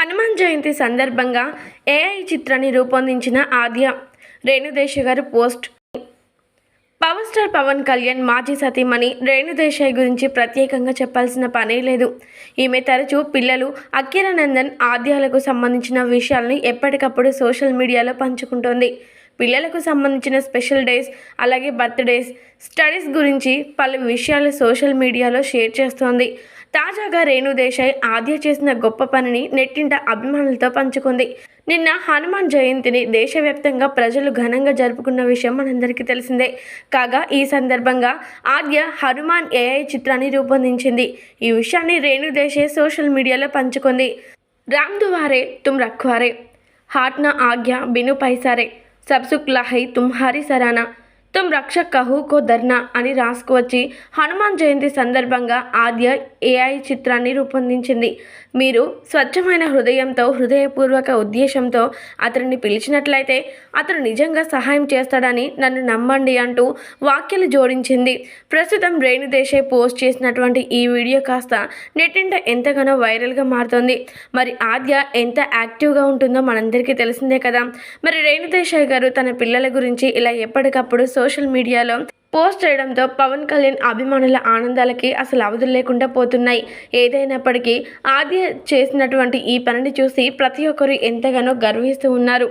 హనుమాన్ జయంతి సందర్భంగా ఏఐ చిత్రాన్ని రూపొందించిన ఆద్య రేణుదేశ గారు post. Power star Pawan Kalyan మాజీ సతీమణి రేణుదేశాయ్ గురించి ప్రత్యేకంగా చెప్పాల్సిన పనే లేదు. ఈమె తరచూ పిల్లలు అఖిరానందన్ ఆద్యాలకు సంబంధించిన విషయాల్ని ఎప్పటికప్పుడు సోషల్ మీడియాలో పంచుకుంటోంది. పిల్లలకు సంబంధించిన స్పెషల్ డేస్ అలాగే బర్త్డేస్ స్టడీస్ గురించి పలు విషయాలు సోషల్ మీడియాలో షేర్ చేస్తోంది. తాజాగా రేణు దేశాయ్ ఆద్య చేసిన గొప్ప పనిని నెట్టింట అభిమానులతో పంచుకుంది. నిన్న హనుమాన్ జయంతిని దేశవ్యాప్తంగా ప్రజలు ఘనంగా జరుపుకున్న విషయం మనందరికీ తెలిసిందే. కాగా ఈ సందర్భంగా ఆద్య హనుమాన్ ఏఐ చిత్రాన్ని రూపొందించింది. ఈ విషయాన్ని రేణు దేశాయ్ సోషల్ మీడియాలో పంచుకుంది. రామ్ దువారే తుమ్ రఖ్వారే హాట్నా ఆజ్ఞ బిను పైసారే సబ్సుక్ లహై తుమ్హారి సరానా తుమ్ రక్షక్ కహు కో ధర్నా అని రాసుకువచ్చి హనుమాన్ జయంతి సందర్భంగా ఆద్య ఏఐ చిత్రాన్ని రూపొందించింది. మీరు స్వచ్ఛమైన హృదయంతో హృదయపూర్వక ఉద్దేశంతో అతనిని పిలిచినట్లయితే అతను నిజంగా సహాయం చేస్తాడని నన్ను నమ్మండి అంటూ వాక్యలు జోడించింది. ప్రస్తుతం రేణుదేశాయ్ పోస్ట్ చేసినటువంటి ఈ వీడియో కాస్త నెట్టింట ఎంతగానో వైరల్గా మారుతోంది. మరి ఆద్య ఎంత యాక్టివ్గా ఉంటుందో మనందరికీ తెలిసిందే కదా. మరి రేణు దేశాయ్ గారు తన పిల్లల గురించి ఇలా ఎప్పటికప్పుడు సోషల్ మీడియాలో పోస్ట్ చేయడంతో పవన్ కళ్యాణ్ అభిమానుల ఆనందాలకి అసలు అవధులు లేకుండా పోతున్నాయి. ఏదైనప్పటికీ ఆద్య చేసినటువంటి ఈ పనిని చూసి ప్రతి ఒక్కరు ఎంతగానో గర్విస్తూ ఉన్నారు.